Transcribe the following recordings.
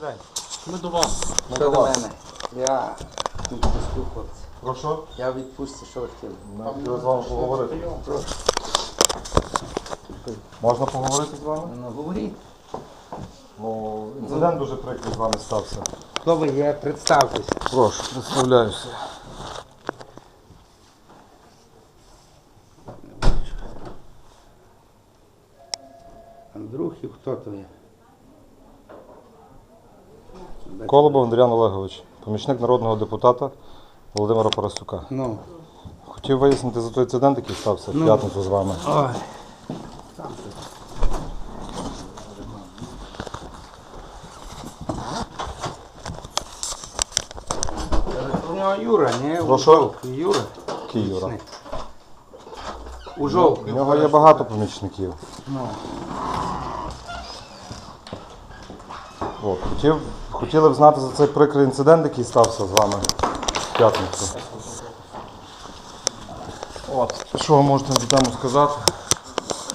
день. Ми до вас. Ми Що до до вас. мене? Я відпустив хлопці. Прошу. Я відпустив, що ви хотіли. Ми хотіли з вами поговорити. Можна поговорити з вами? Ну, говоріть. Ну, інцидент дуже прикрий з вами стався. Хто ви є? Представтесь. Прошу, представляюся. Андрухів, хто то є? Колобов Андріан Олегович, помічник народного депутата Володимира Парасюка. Ну. Хотів вияснити за той інцидент, який стався в Ну. п'ятницю з вами. Ой. У нього Юра, не? Прошу? Ужов. Юра. Києва. Ужов. У нього є багато помічників. Ну. От, хотів, хотіли б знати за цей прикрий інцидент, який стався з вами в п'ятницю. От. Що ви можете на цю тему сказати?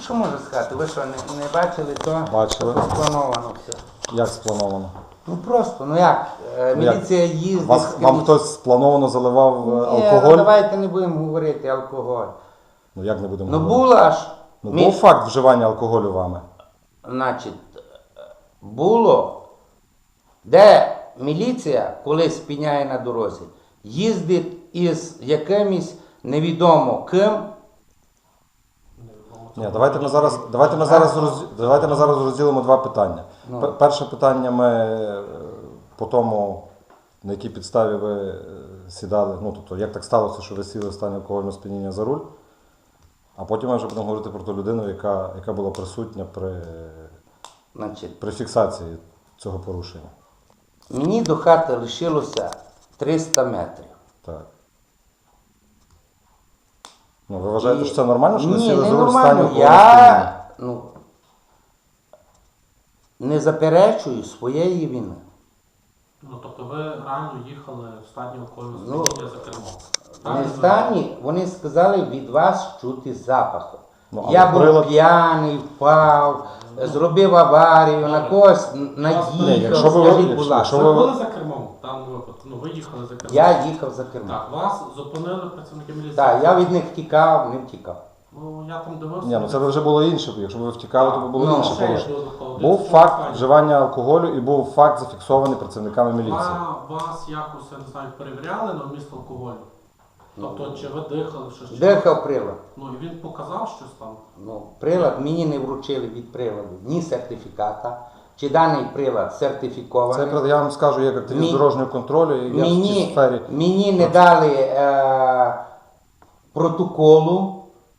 Що можу сказати? Ви що, не, не бачили то? Бачили. Сплановано все. Як сплановано? Ну просто, ну як? е, Ну, як? Міліція їздить. Вас, вам хтось сплановано заливав е, Ні, алкоголь? ну, давайте не будемо говорити алкоголь. Ну як не будемо Ну говорити? була ж. Ну, мі- був факт вживання алкоголю вами. Значить, е, було, де міліція, коли спіняє на дорозі, їздить із якимось невідомо ким. Ні, давайте ми зараз, давайте ми зараз, роз, давайте ми зараз розділимо два питання. Ну. Перше питання ми е, по тому, на якій підставі ви е, сідали, ну тобто, як так сталося, що ви сіли в стані алкогольного сп'яніння за руль. А потім ми вже будемо говорити про ту людину, яка, яка була присутня при, Значить, при фіксації цього порушення. Мені до хати лишилося 300 метрів. Так. Ну, ви вважаєте, І- що це нормально, що Ні, сіли не нормально. Я ну, не заперечую своєї вини. Ну, тобто ви реально їхали в стані алкогольного Ну, сп'яніння за кермо. Не Правильно? стані, вони сказали від вас чути запаху. Ну, Я був прилад- п'яний, впав, зробив аварію, на когось Ні, наїхав. якщо ви- Скажіть, будь якщо- ласка. Ви були за кермом в даному випадку? Ну, ви їхали за кермом. Я їхав за кермо. Так, вас зупинили працівники міліції. Так, я від них втікав, не втікав. Ну, я там дивився. Ні, ну це вже було інше. Якщо ви втікали, то було Ну, інше Ще додатково. Був факт питання. вживання алкоголю і був факт зафіксований працівниками міліції. Ва- Вас якось, я не знаю, перевіряли на вміст алкоголю? Тобто, чи ви дихали, щось? чи- Дихав прилад. Ну, і він показав щось там? Ну, прилад мені не вручили від приладу ні сертифіката, чи даний прилад сертифікований. правда, я вам скажу, як активіст Мі- дорожнього контролю, і я в цій Мені, сфері. мені не дали е, протоколу.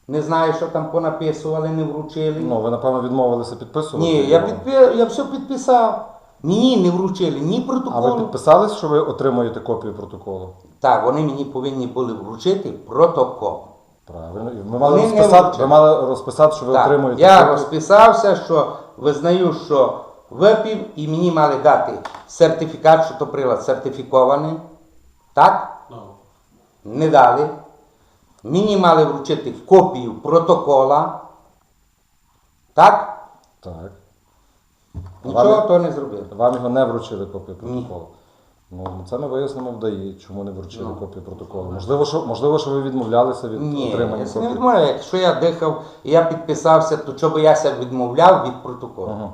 Не знаю, що там понаписували, не вручили. Ну, ви напевно відмовилися підписувати. Ні, я, його. підпи... я все підписав. Мені не вручили ні А ви протоколу. підписались, що ви отримуєте копію протоколу? Так, вони мені повинні були вручити протокол. Правильно. І ви мали Вони не розписати, вручили. ви мали розписати, що ви так, отримуєте я копію. розписався, що визнаю, що випив, і мені мали дати сертифікат, що то прилад сертифікований. Так? Ну, Не дали. Мені мали вручити копію протокола. Так? Так. Нічого Вам- то не зробили. Вам його не вручили копію протоколу. Ну, це ми вияснимо в ДАІ, чому не вручили Ну. копію протоколу. Можливо, що, можливо, що ви відмовлялися від Ні, отримання я не копії. відмовляю. Якщо я дихав і я підписався, то чого би я себе відмовляв від протоколу? Ага.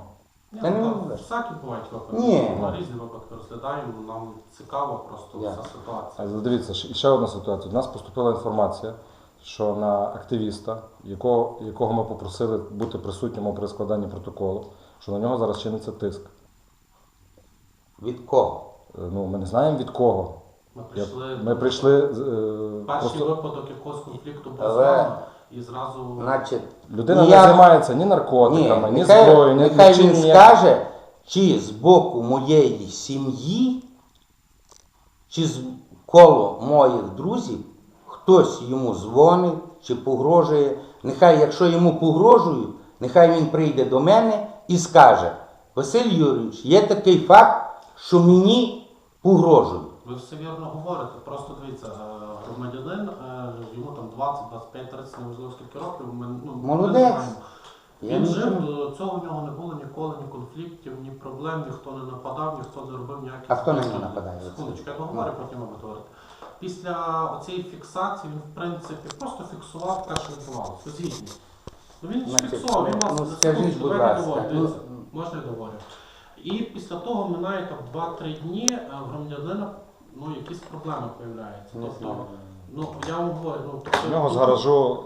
ні, Та не ну, можна. всякі бувають випадки. Ні. Ми різні випадки розглядаємо, нам цікаво просто Я. вся ситуація. А дивіться, ще- ще одна ситуація. У нас поступила інформація, що на активіста, якого, якого ми попросили бути присутнім при складанні протоколу, що на нього зараз чиниться тиск. Від кого? Е, Ну, ми не знаємо від кого. Ми Я- прийшли, Ми прийшли е, перший просто випадок якогось конфлікту був Але- з і зразу Значить, людина не ніяк- займається ні Ні, наркотиками, ні нехай, зброєю, ні нехай ні він ніяк- скаже, чи з боку моєї сім'ї, чи з коло моїх друзів хтось йому дзвонить чи погрожує. Нехай, якщо йому погрожують, нехай він прийде до мене і скаже: Василь Юрійович, є такий факт, що мені погрожують. Ви все вірно говорите. Просто дивіться, е, громадянин, е, йому там 20, 25, 30, неважливо скільки років. Ми, ну, Молодець. не знаємо. Я Він жив, до цього в нього не було ніколи ні конфліктів, ні проблем, ніхто не нападав, ніхто не робив ніяких. А хто нього нападає? Секундочку, я договорю, потім ви говорите. Після оцієї фіксації він, в принципі, просто фіксував те, що відбувалося. Ну він Значить, фіксував, він вас ну, скажіть, будь ласка, ну. Можна я договорю? І після того минає там 2-3 дні, а в громадянина ну, якісь проблеми з'являються. Не Тобто, знаю. ну я вам говорю, ну тобто, В нього з гаражу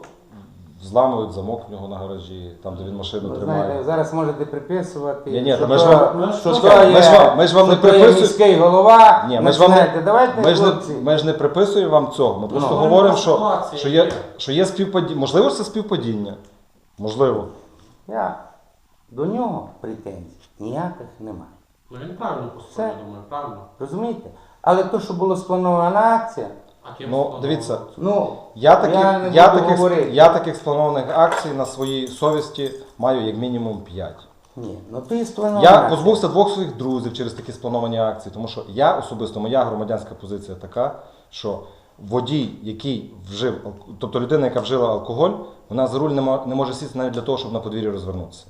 зламують замок в нього на гаражі, там де він машину Ви тримає. знаєте, зараз можете приписувати. Ні, ні, що ми ж то- вам- що що то чекай, ми ж є- вам- ми ж вам що не то є приписуємо- міський голова. Ні, ми ж вам не- давайте, Ми ж, не, ми ж не приписуємо вам цього. Ми просто Ну, говоримо, ну, що, ситуація що, є, є. що є співпадіння. Можливо, це співпадіння. Можливо. Я до нього претензій ніяких немає. Ну він правильно поступив, я думаю, правильно. Розумієте? Але то, що було спланована акція, А ким Ну, сплановано? дивіться, ну Я, такі, Я я, буду таких, говорити. я таких спланованих акцій на своїй совісті маю як мінімум 5. ні, ну ти спланована. Я акція. позбувся двох своїх друзів через такі сплановані акції, тому що я особисто, моя громадянська позиція така, що водій, який вжив, тобто людина, яка вжила алкоголь, вона за руль не, може сісти навіть для того, щоб на подвір'ї розвернутися.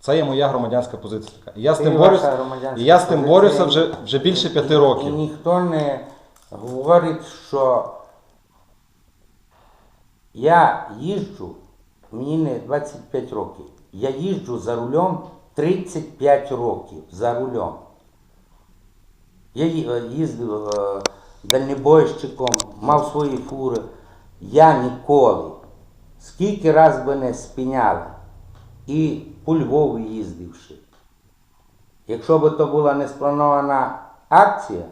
Це є моя громадянська позиція така. І я з тим ваша борюся, і я з тим борюся вже, вже більше і- п'яти І років. ніхто не говорить, що я їжджу, мені не 25 років, я їжджу за рулем 35 років за рулем. Я е, їздив е, дальнобойщиком, мав свої фури. Я ніколи, скільки раз би не спіняли, і по Львову їздивши. Якщо б то була неспланована акція,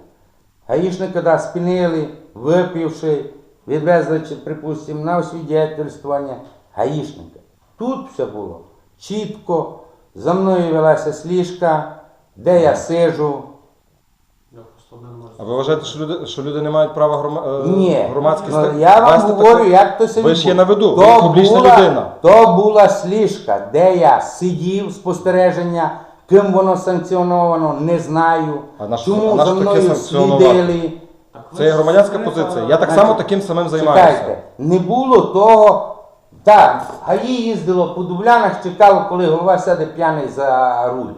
гаїшника да, спинили, випивши, відвезли, припустимо, на освідетельствування гаїшника. Тут все було чітко, за мною велася сліжка, де я сижу. Я просто не можу. А ви вважаєте, що люди, що люди не мають права грома, е, Ні, громадські ну, я вам вести говорю, таку- як то себе Ви ж є на виду, То ви публічна була, людина. То була сліжка, де я сидів, спостереження, ким воно санкціоновано, не знаю. А на що- Чому а на за що таке мною санкціонувати? слідили. Це є громадянська позиція. Я так само таким самим займаюся. Чекайте, не було того. Так, ГАІ їздило по дублянах, чекало, коли голова сяде п'яний за руль.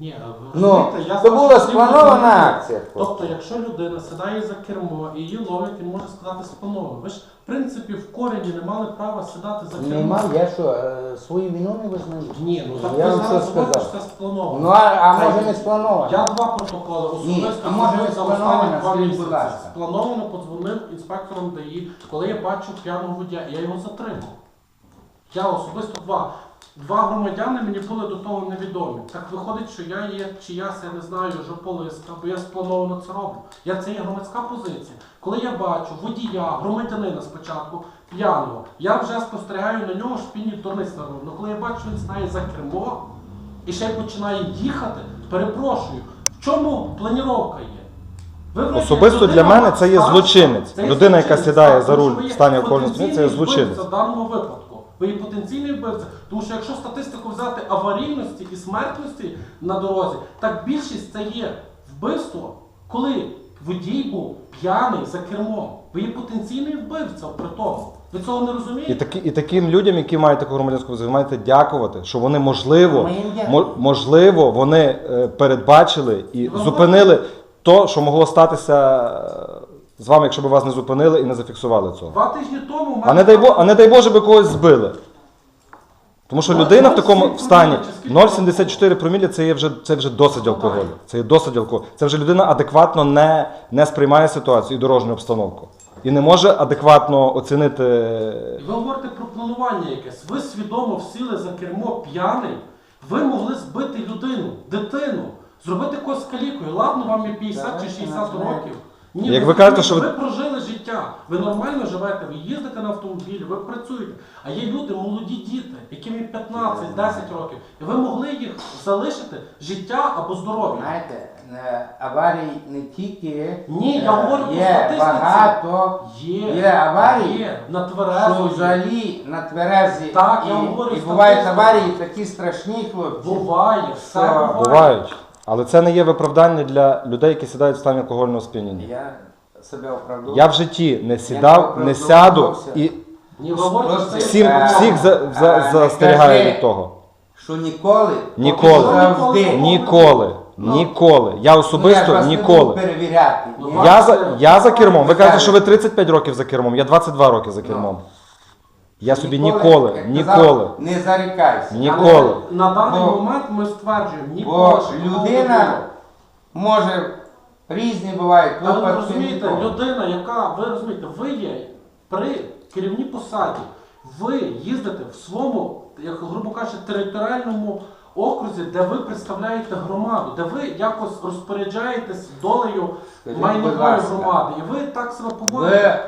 Ні, Ну, розумієте, я була спланована акція. Тобто, якщо людина сідає за кермо і її ловить, він може сказати сплановано. Ви ж, в принципі, в корені не мали права сідати за кермо. Нема, я що, е, свою вину не визнаю? Ні, ну так Я ви вам зараз що говорите, сказав? що це сплановано. Ну, а, а може не сплановано? Я два протоколи Ні, особисто а може не за сплановано, останні два скажіть, будь місяці. ласка. Сплановано подзвонив інспектором ДАІ, коли я бачив п'яного водія, я його затримав. Я особисто два. Два громадяни мені були до того невідомі. Так виходить, що я є чиясь, я не знаю, жополиска, бо я сплановано це роблю. Я це є громадська позиція. Коли я бачу водія, громадянина спочатку, п'яного, я вже спостерігаю на нього, він дурниць. Ну коли я бачу, він знає за кермо і ще й починає їхати, перепрошую, в чому планіровка є? Ви Особисто для мене це є злочинець. Людина, яка сідає за руль в стані алкогольного сп'яніння, це є злочинець. В даному випадку. Ви є потенційний вбивця, тому що якщо статистику взяти аварійності і смертності на дорозі, так більшість це є вбивство, коли водій був п'яний за кермом. Ви є потенційний вбивця при тому. Ви цього не І, розумієте? такі, і таким людям, які мають таку громадянську позицію, ви маєте дякувати, що вони можливо, мо- можливо, вони е, передбачили і Ви зупинили то, що могло статися е, з вами, якщо б вас не зупинили і не зафіксували цього. Два тижні тому А не дай там- а не дай Боже, би когось збили. Тому що Ну, людина в такому стані 0,74 промілі це є вже це вже досить Ну, алкоголю. Це є досить алкоголю. Це вже людина адекватно не, не сприймає ситуацію і дорожню обстановку. І не може адекватно оцінити. Ви говорите про планування якесь. Ви свідомо всіли за кермо п'яний. Ви могли збити людину, дитину, зробити когось калікою. Ладно, вам є 50 чи 60 років. Ні, Як ви кажете, що ви ви- прожили життя, ви нормально живете, ви їздите на автомобілі, ви працюєте. А є люди, молоді діти, яким є 15-10 років. І ви могли їх залишити життя або здоров'я. Знаєте, е, аварій не тільки Ні, е, я говорю про є статистиці. багато, Є, є аварії, є, на що тверезо. є. взагалі на тверезі Так, я і, говорю, і бувають статистика. аварії такі страшні, хлопці. Буває, все Що? буває. Бувають. Але це не є виправдання для людей, які сідають в стані алкогольного сп'яніння. Я себе оправдовую. Я в житті не не сідав, не сяду і що це Всім, Е, всіх за, за, е, застерігаю кажи. від того. Що ніколи, Ніколи. поки завжди. Ніколи. Ніколи. Я Ну, я особисто вас не буду ніколи. перевіряти. Ну, ні? Я за, я за кермом. Ви кажете, що ви 35 років за кермом, я 22 роки за кермом. Я собі ніколи, як ніколи, не зарікайся. Ніколи. Але На даний Бо- момент ми стверджуємо, Бо ніколи. ще такого не людина було. може різні бувають Але ви випадки. розумієте, ніколи. людина, яка, ви розумієте, ви є при керівній посаді, ви їздите в своєму, як грубо кажучи, територіальному окрузі, де ви представляєте громаду, де ви якось розпоряджаєтесь долею Скажіть, будь майнової ласка, громади. І ви так себе поводите.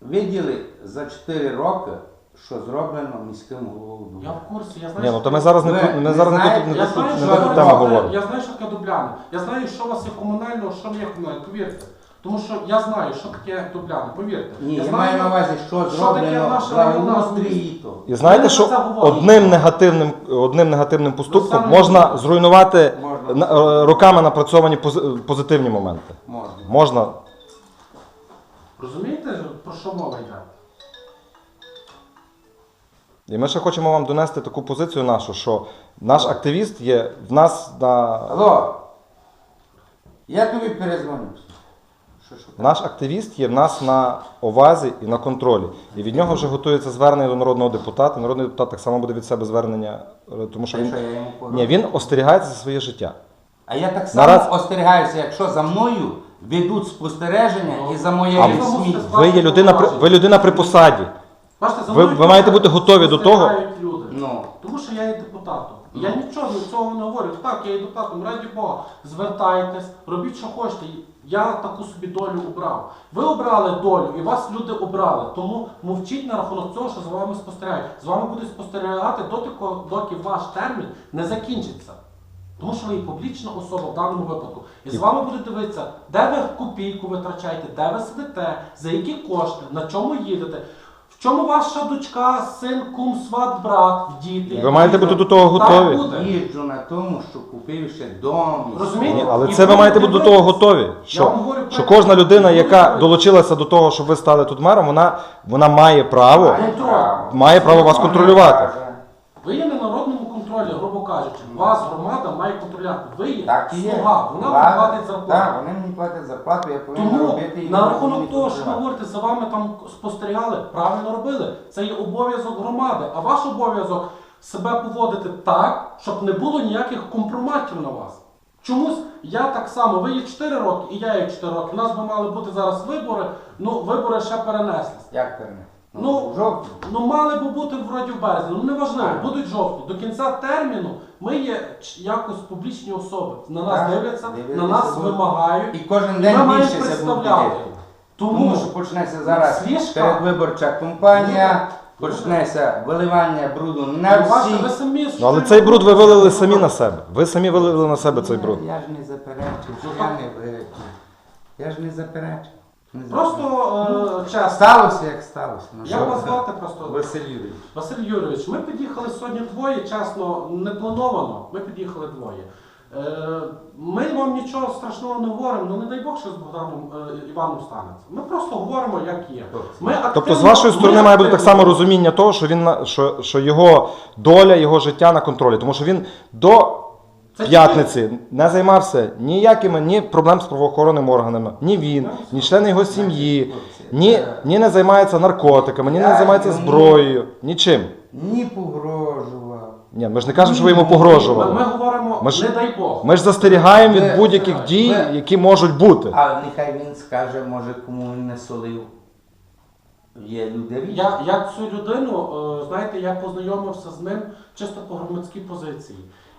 Ви виділи за 4 роки, що зроблено міським головою. Я в курсі, я знаю, Ні, ну що то ми зараз не Ви тут- ми не зараз не знаєте, тут- не Я тут- знаю, не що на ви ту робите, тему говоримо. Я знаю, що таке дубляни. Я знаю, що у вас є комунального, що не є комунальне, повірте. Тому що я знаю, що таке дубляни, повірте. Ні, я, знаю, маю на увазі, що що таке зроблено наша благоустрій і то. І знаєте, Ми що про це говоримо. одним негативним, одним негативним поступком саме можна зруйнувати Можна. на- е, роками напрацьовані пози- позитивні моменти. Можна. Можна. Розумієте, про що мова йде? І ми ще хочемо вам донести таку позицію нашу, що наш активіст є в нас на. Алло, я тобі перезвоню. Що, що? Наш активіст є в нас на овазі і на контролі. І від нього вже готується звернення до народного депутата. Народний депутат так само буде від себе звернення, е, тому що Та він, що я йому ні, він остерігається за своє життя. А я так само Нараз- остерігаюся, якщо за мною ведуть спостереження Ну, і за А моєю ви мусите. Ви є людина при ви людина при посаді. Бачите, за Ви- мною ви маєте бути готові до того? спостерігають Люди. Ну, Тому що я є депутатом. Я Ну. нічого цього не говорю. Так, я є депутатом, раді Бога, звертайтесь, робіть, що хочете. Я таку собі долю обрав. Ви обрали долю, і вас люди обрали. Тому мовчіть на рахунок цього, що за вами спостерігають. З вами будуть спостерігати доти, ко- доки ваш термін не закінчиться. Тому що ви є публічна особа в даному випадку. І з вами будуть дивитися, де ви копійку витрачаєте, де ви сидите, за які кошти, на чому їдете. В чому ваша дочка, син, кум, сват, брат, діти? Ви маєте бути до того Так готові. буде. їжджу на тому, що купив ще дом. і Розумієте? Ні, але І це ви ви маєте бути до того дивитесь. готові. Що, вам говорю, що кожна людина, ви яка долучилася до того, щоб ви стали тут мером, вона, вона має право. Має право. Має право вас контролювати. Ви є на народному контролі, грубо кажучи. Вас громада має контролювати. Ви є Так і є. слуга, вона Влада- вам платить зарплату. Так, вони мені платять зарплату, я повинен Тому робити і на вони рахунок того, що ви контролювати. говорите, за вами там спостерігали, правильно робили. Це є обов'язок громади. А ваш обов'язок себе поводити так, щоб не було ніяких компроматів на вас. Чомусь я так само, ви є 4 роки, і я є 4 роки. У нас би мали бути зараз вибори, ну вибори ще перенеслись. Як перенести? Ну, жовтні. Ну, мали би бути вроді в березні. Ну неважливо, Так. будуть жовтні. До кінця терміну ми є ч- якось публічні особи. На нас Так, дивляться, дивляться, на нас будуть. вимагають. І кожен Ми день маємо більше це буде представляти. Тому, Тому що почнеться зараз Слишком. передвиборча кампанія, почнеться виливання бруду ви на бачите, ви всіх. самі Ну, але цей бруд ви вилили самі на себе. Ви самі вилили на себе цей бруд. Я, я ж не заперечив, Ну, я не вирішив. Я ж не заперечив. Просто е, чесно. сталося, як сталося. Ну, Як вас звати просто? Василь Юрійович. Василь Юрійович, ми під'їхали сьогодні двоє, чесно, не плановано. Ми під'їхали двоє. Е, Ми вам нічого страшного не говоримо, ну не дай Бог, що з Богданом е, Іваном станеться. Ми просто говоримо, як є. Ми Тобто, з активно- вашої сторони ми має бути так активно- само розуміння того, що він на- що, що його доля, його життя на контролі. Тому що він до п'ятниці не займався ніякими ні проблем з правоохоронними органами, ні він, ні члени його сім'ї, ні, ні не займається наркотиками, ні не займається зброєю, нічим. Ні погрожував. Ні, ми ж не кажемо, що ви йому Ми, ми погрожували. говоримо, Ми ж- не дай Бог. Ми ж застерігаємо Ви- від будь-яких дій, ви- які можуть бути. А нехай він скаже, може, кому він не солив. Є люди різні. Я, я цю людину, е, знаєте, я познайомився з ним чисто по громадській позиції.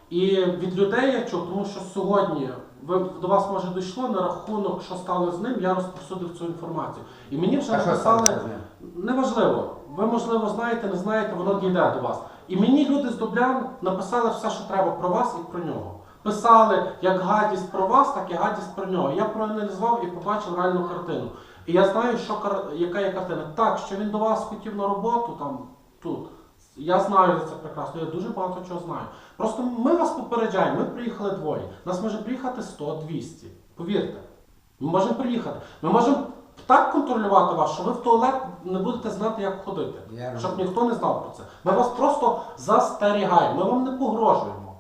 І від людей я чув, тому що сьогодні ви, до вас може дійшло на рахунок, що стало з ним, я розповсюдив цю інформацію. І мені вже написали, неважливо, ви можливо знаєте, не знаєте, воно дійде до вас. І мені люди з Дублян написали все, що треба про вас і про нього. Писали як гадість про вас, так і гадість про нього. Я проаналізував і побачив реальну картину. І я знаю, що яка є картина. Так, що він до вас хотів на роботу там тут. Я знаю це прекрасно, я дуже багато чого знаю. Просто ми вас попереджаємо, ми приїхали двоє. Нас може приїхати 100-200. Повірте. Ми можемо приїхати. Ми можемо так контролювати вас, що ви в туалет не будете знати, як ходити. Я щоб ніхто не знав про це. Ми вас просто застерігаємо, ми вам не погрожуємо.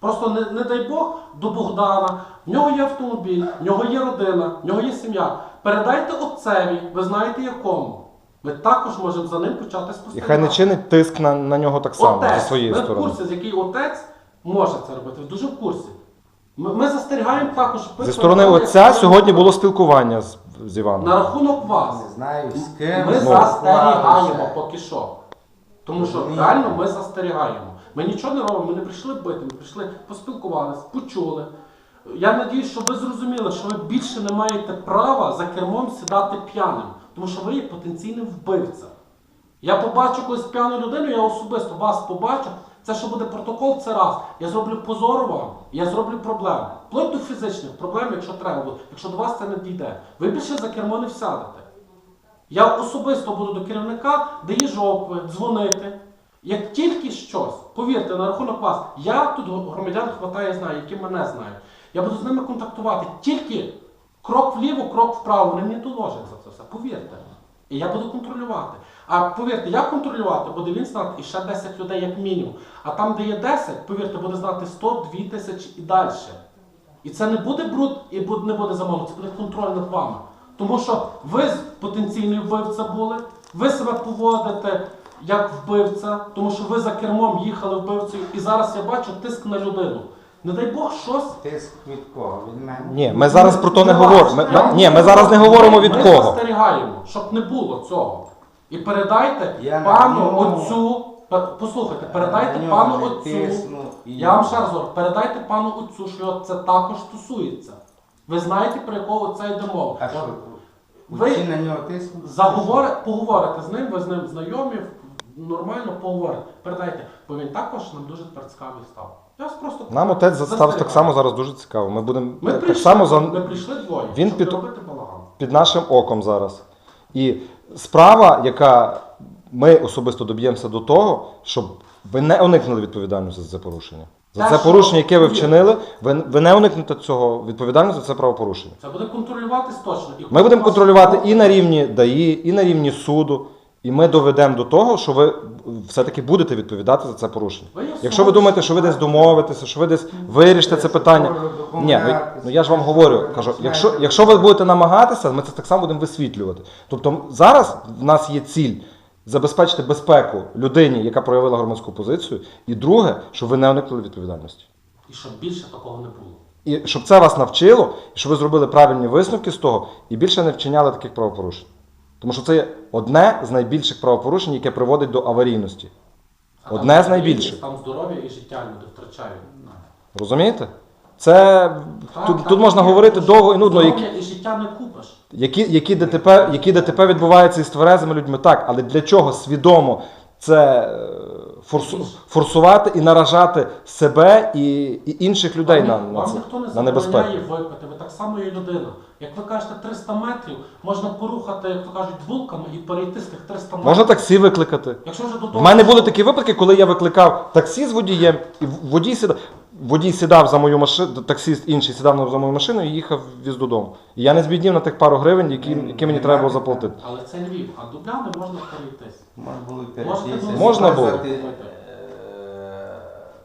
Просто не, не дай Бог до Богдана, в нього є автомобіль, в нього є родина, в нього є сім'я. Передайте отцеві, ви знаєте якому. Ми також можемо за ним почати спостерігати. І хай не чинить тиск на, на нього так само Отець, зі своєї ми в курсі, з який отець може це робити. Ви дуже в курсі. Ми, ми застерігаємо також. Зі сторони отця сьогодні було спілкування з, з Іваном. на рахунок вас. Не знаю, з ким. Ми застерігаємо поки що. Тому що Розумію. реально ми застерігаємо. Ми нічого не робимо, ми не прийшли бити, ми прийшли поспілкувалися, почули. Я надіюсь, що ви зрозуміли, що ви більше не маєте права за кермом сідати п'яним, тому що ви є потенційним вбивця. Я побачу колись п'яну людину, я особисто вас побачу. Це що буде протокол, це раз. Я зроблю позор вам, я зроблю проблеми. Вплоть до фізичних проблем, якщо треба буде, якщо до вас це не дійде. Ви більше за кермо не всядете. Я особисто буду до керівника дає жопи, дзвонити. Як тільки щось, повірте, на рахунок вас, я тут громадян хватає знаю, які мене знають. Я буду з ними контактувати. Тільки крок вліво, крок вправо. Вони мені доложать за це все. Повірте. І я буду контролювати. А повірте, як контролювати, буде він знати ще 10 людей як мінімум. А там, де є 10, повірте, буде знати 100, 2 тисячі і далі. І це не буде бруд і не буде замовлення, це буде контроль над вами. Тому що ви потенційний вбивця були, ви себе поводите як вбивця, тому що ви за кермом їхали вбивцею, і зараз я бачу тиск на людину. Не дай Бог щось. Тиск від кого? Від мене? Ні, ми зараз про то не говоримо. Ми, ми- ні, ми зараз не говоримо від ми кого. застерігаємо, щоб не було цього. І передайте Я на пану нього- отцю. пе- Послухайте, На передайте нього пану не отцю. тисну, і Я вам ще раз говорю, передайте пану отцю, що його це також стосується. Ви знаєте, про якого отця йде мова. А що? Ви- на нього тиснуть? Заговори, поговорите з ним, ви з ним знайомі, нормально поговорите. Передайте, бо він також нам дуже тепер цікавий став. Я вас просто Нам отець став так само зараз дуже цікаво. Ми будемо Ми так прийшли, само за, ми прийшли двоє, Він щоб під- робити балаган. під нашим оком зараз. І справа, яка ми особисто доб'ємося до того, щоб ви не уникнули відповідальності за це порушення. За Та це що? порушення, яке ви вчинили, ви, ви не уникнете цього відповідальності за це правопорушення. Це буде контролюватись точно. І Ми будемо контролювати і на рівні ДАІ, і на рівні суду, і ми доведемо до того, що ви все-таки будете відповідати за це порушення. Якщо ви думаєте, що ви десь домовитеся, що ви десь вирішите це питання. Ні, ну, ну я ж вам говорю, кажу, якщо, якщо ви будете намагатися, ми це так само будемо висвітлювати. Тобто зараз в нас є ціль забезпечити безпеку людині, яка проявила громадську позицію, і друге, щоб ви не уникнули відповідальності. І щоб більше такого не було. І щоб це вас навчило, і щоб ви зробили правильні висновки з того, і більше не вчиняли таких правопорушень. Тому що це одне з найбільших правопорушень, яке приводить до аварійності. А Одне там з найбільших. Там здоров'я і життя люди втрачають. Розумієте? Це Так, тут, так, тут можна є, говорити тому що довго і нудно, які, Здоров'я і життя не купиш. які, які, ДТП, які ДТП відбуваються із тверезими людьми. Так, але для чого свідомо це е, форсувати і наражати себе і, і інших людей на, на, вам це, ніхто не забороняє випити, ви так само є людина. Як ви кажете, 300 метрів можна порухати, як то кажуть, вулками і перейти з тих 300 метрів. Можна таксі викликати. Якщо вже до В У мене були такі випадки, коли я викликав таксі з водієм, і водій сідав, водій сідав за мою машину, таксіст інший сідав за мою машину і їхав віз додому. І я не збіднів на тих пару гривень, які, які мені треба було заплатити. Але це Львів, а Дубляни можна перейтись. Можна було Можете перейти. Можна було. е,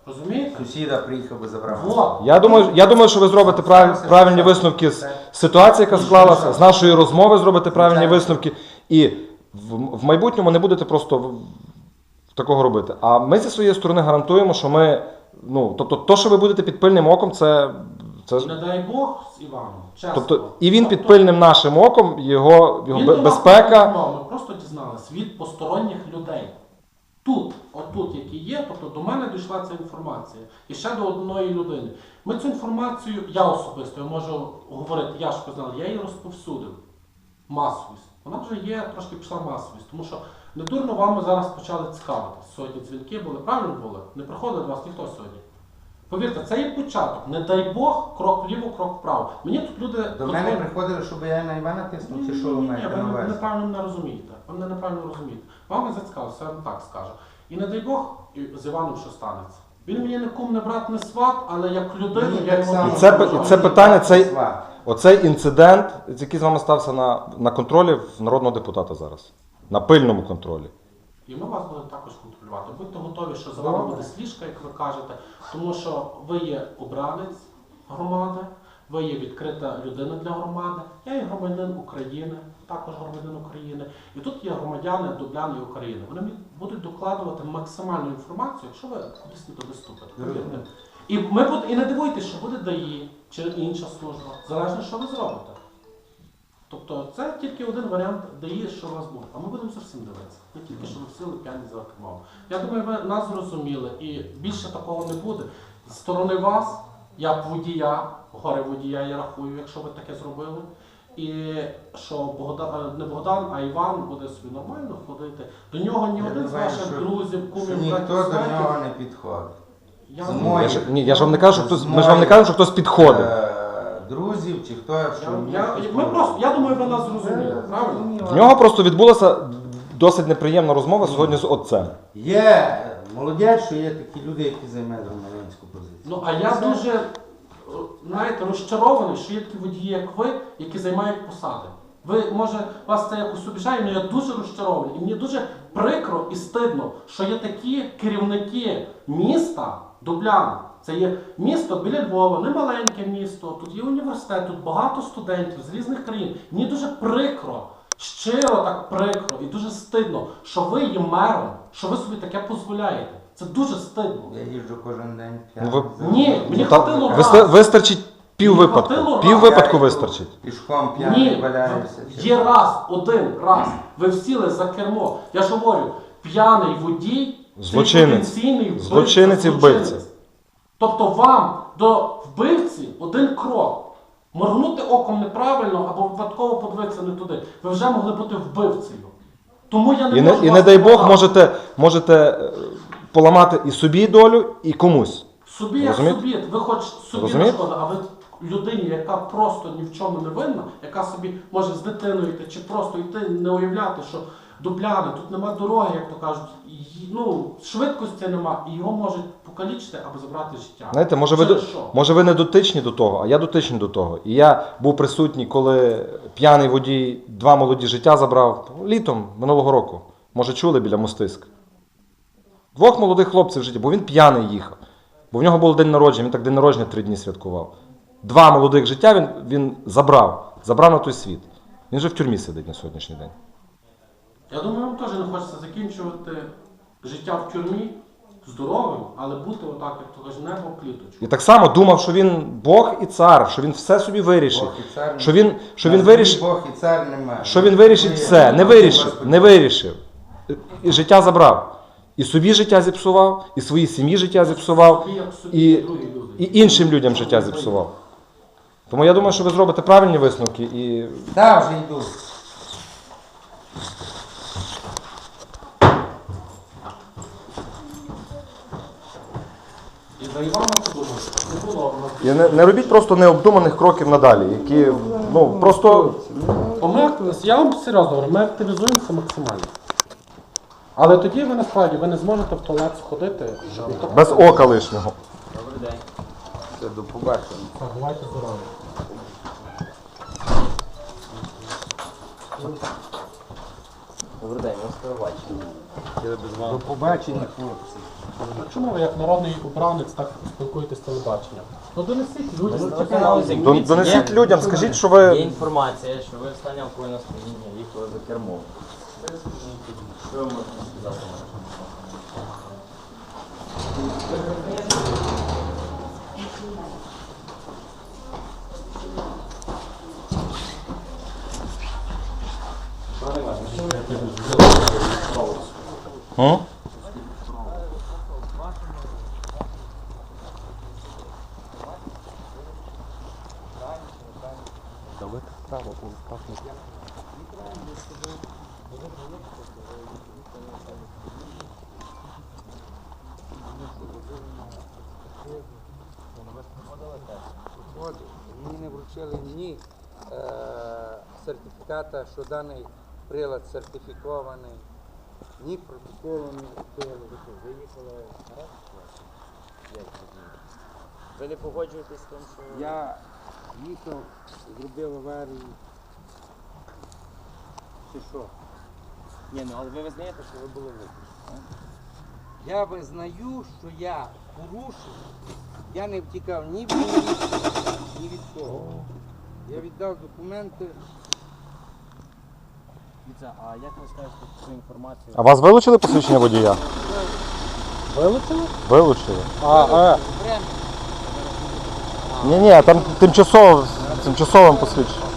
Розумієте? Сусіда приїхав би забрав. Вот. Я думаю, я думаю, що ви зробите прав, правильні висновки з ситуації, яка склалася, з нашої розмови зробите правильні висновки. І в, в майбутньому не будете просто в- такого робити. А ми зі своєї сторони гарантуємо, що ми. Ну, тобто, то, що ви будете під пильним оком, це. це не дай Бог з Іваном. Чесно. тобто, і він під Тобто, пильним нашим оком, його, його він до нас безпека. Ми просто дізналися від посторонніх людей. Тут, отут, які є, тобто до мене дійшла ця інформація. І ще до одної людини. Ми цю інформацію, я особисто, я можу говорити, я ж познав, я її розповсюдив. Масовість. Вона вже є, трошки пішла масовість. Тому що недурно вами зараз почали цікавитися. Сьогодні дзвінки були, правильно були? Не приходить до вас ніхто сьогодні. Повірте, це є початок. Не дай Бог, крок вліво, крок вправо. Мені тут люди. До тут мене ви- приходили, щоб я на Івана тиснув, чи що ви ні, ні, ви на не- увазі? неправильно не розумієте. Ви мене неправильно розумієте. Вам не зацікавився, я вам так скажу. І не дай Бог і з Іваном що станеться. Він мені не кум, не брат, не сват, але як людину Мені я так йому само. І це, і це питання, це, Сват. Оцей інцидент, який з вами стався на, на контролі в народного депутата зараз. На пильному контролі. І ми вас будемо також контролювати. Будьте готові, що за вами буде сліжка, як ви кажете, тому що ви є обранець громади, ви є відкрита людина для громади, я є громадянин України, також громадянин України. І тут є громадяни Дублян України. Вони будуть докладувати максимальну інформацію, якщо ви кудись не туди ступите. І ми і не дивуйтесь, що буде ДАІ чи інша служба, залежно, що ви зробите. Тобто це тільки один варіант дає, що у вас буде. А ми будемо за всім дивитися. Не тільки що ви всіли п'яні за кермом. Я думаю, ви нас зрозуміли і більше такого не буде. З сторони вас, як водія, горе водія, я рахую, якщо ви таке зробили. І що Богдан, не Богдан, а Іван буде собі нормально ходити. До нього ні Я один з ваших що- друзів, кумів, ніхто братів, до сватів, нього не підходить. Я З не- ж, ні, я ж вам не кажу, що хтось, ми ж вам не кажемо, що хтось підходив. Е, Друзів чи хто, що Я, я, ми просто, я думаю, ви нас зрозуміли, правильно? В нього просто відбулася досить неприємна розмова сьогодні з отцем. Є молодець, що є такі люди, які займають громадянську позицію. Ну а я дуже е, знаєте, розчарований, що є такі водії, як ви, які займають посади. Ви, може, вас це якось обіжає, але я дуже розчарований. І мені дуже прикро і стидно, що є такі керівники міста Дубляна. Це є місто біля Львова, не маленьке місто, тут є університет, тут багато студентів з різних країн. Мені дуже прикро, щиро так прикро і дуже стидно, що ви є мером, що ви собі таке дозволяєте. Це дуже стидно. Я їжджу кожен день Ну, ви- Ні, мені Та- хватило вис- раз. вистачить пів Мені випадку. Пів раз. випадку вистачить. Пішком п'яний Ні, валяюся. є раз, один раз. Ви всіли за кермо. Я ж говорю, п'яний водій це Злочинець. потенційний вбивця, Злочинець і вбивця. злочинець. Тобто вам до вбивці один крок. Моргнути оком неправильно або випадково подивитися не туди. Ви вже могли бути вбивцею. Тому я не І не, можу і вас не дай Бог, можете, можете е, поламати і собі долю, і комусь. Собі як Розумієте? собі, ви хоч собі Розумієте? нашкода, а ви людині, яка просто ні в чому не винна, яка собі може з дитиною йти, чи просто йти, не уявляти, що дубляни, тут нема дороги, як то кажуть, і, ну, швидкості нема, і його можуть покалічити або забрати життя. Знаєте, може ви, до- що? може ви не дотичні до того, а я дотичний до того. І я був присутній, коли п'яний водій два молоді життя забрав літом минулого року. Може, чули біля мостиськ. Двох молодих хлопців в житті, бо він п'яний їхав. Бо в нього був день народження, він так день народження три дні святкував. Два молодих життя він, він забрав, забрав на той світ. Він же в тюрмі сидить на сьогоднішній день. Я думаю, вам теж не хочеться закінчувати життя в тюрмі здоровим, але бути отак, як то каже, небо кліточку. І так само думав, що він Бог і цар, що він все собі вирішить. Бог і цар Що він, що він вирішить. Бог і цар немає. Що він вирішить Ми- все, не вирішив, не вирішив. І життя забрав. І собі життя зіпсував, і своїй сім'ї життя зіпсував, Собі, як собі, і, другі люди. і іншим людям життя зіпсував. Тому я думаю, що ви зробите правильні висновки і Та вже йду. І за Івана подумати, не було в нас І не, не робіть просто необдуманих кроків надалі, які ну просто Бо ми, я вам серйозно говорю, ми активізуємося максимально. Але тоді ви насправді ви не зможете в туалет сходити. щоб- без ока лишнього. Все, до побачення. Так, Бувайте здорові. Добрий день, ми з телебачення. До побачення, хлопці. Чому ви як народний обранець так спілкуєтесь з телебаченням? Ну донесіть людям. Ну. Дон- Донесіть людям, скажіть, що Є ви інформація, що ви в стані алкогольного сп'яніння їхали за кермом. Що ви можете сказати? М? Мені не вручили ні е, сертифіката, що даний прилад сертифікований, ні протоколу не вручили. Ви не погоджуєтесь з тим, що Я їхав, зробив аварію. Чи що? Ні, ну але ви визнаєте, що ви були виключені. Я визнаю, що я порушив. Я не втікав ні від міліції, ні від кого. Я віддав документи. Дивіться, а як ви скажете цю інформацію? А вас вилучили посвідчення водія? Вилучили? Вилучили. А, а. Ні, ні, там тимчасово, тимчасовим посвідченням.